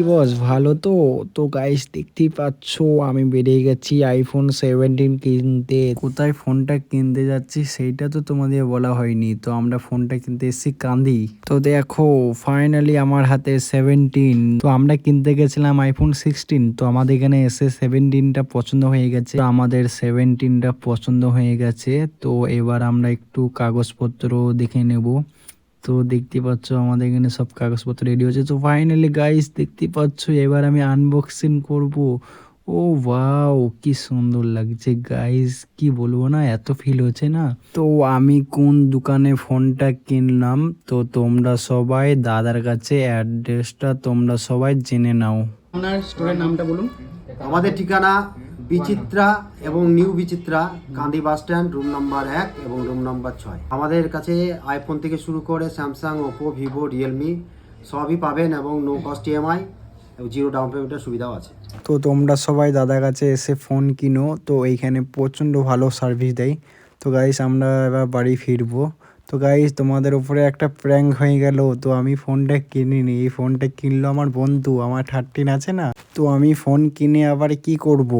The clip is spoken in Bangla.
কি বস? ভালো তো? তো গাইস দেখতেই পাচ্ছ, আমি বেরিয়ে গেছি আইফোন সেভেন্টিন কিনতে। কোথায় ফোনটা কিনতে যাচ্ছি সেইটা তো তোমাদের বলা হয়নি। তো আমরা ফোনটা কিনতে এসেছি কান্দি। তো দেখো ফাইনালি আমার হাতে সেভেন্টিন তো আমরা কিনতে গেছিলাম আইফোন সিক্সটিন তো আমাদের এখানে এসে সেভেন্টিনটা পছন্দ হয়ে গেছে। আমাদের সেভেন্টিনটা পছন্দ হয়ে গেছে। তো এবার আমরা একটু কাগজপত্র দেখে নেব। তো দেখতে পাচ্ছ আমাদের এখানে সব কাগজপত্র রেডি হচ্ছে তো ফাইনালি গাইস দেখতে পাচ্ছ এবার আমি আনবক্সিং করব। ও ওয়াও কি সুন্দর লাগছে গাইস কি বলব না এত ফিল হচ্ছে না। তো আমি কোন দোকানে ফোনটা কিনলাম তো তোমরা সবাই দাদার কাছে অ্যাড্রেসটা তোমরা সবাই জেনে নাও। আপনার স্টোরের নামটা বলুন। আমাদের ঠিকানা বিচিত্রা এবং new Bichitra Kandi bus stand room number এক এবং রুম নাম্বার ছয়। আমাদের কাছে আইফোন থেকে শুরু করে স্যামসাং ওপো ভিভো রিয়েলমি সবই পাবেন এবং no cost EMI zero down পেমেন্টের সুবিধাও আছে। তো তোমরা সবাই দাদার কাছে এসে ফোন কিনো, তো এইখানে প্রচণ্ড ভালো সার্ভিস দেয়। তো গাইস আমরা এবার বাড়ি ফিরবো। তো গাইস তোমাদের উপরে একটা প্র্যাঙ্ক হয়ে গেল, তো আমি ফোনটা কিনিনি এই ফোনটা কিনলো আমার বন্ধু, আমার থার্টিন আছে না। তো আমি ফোন কিনে আবার কি করব?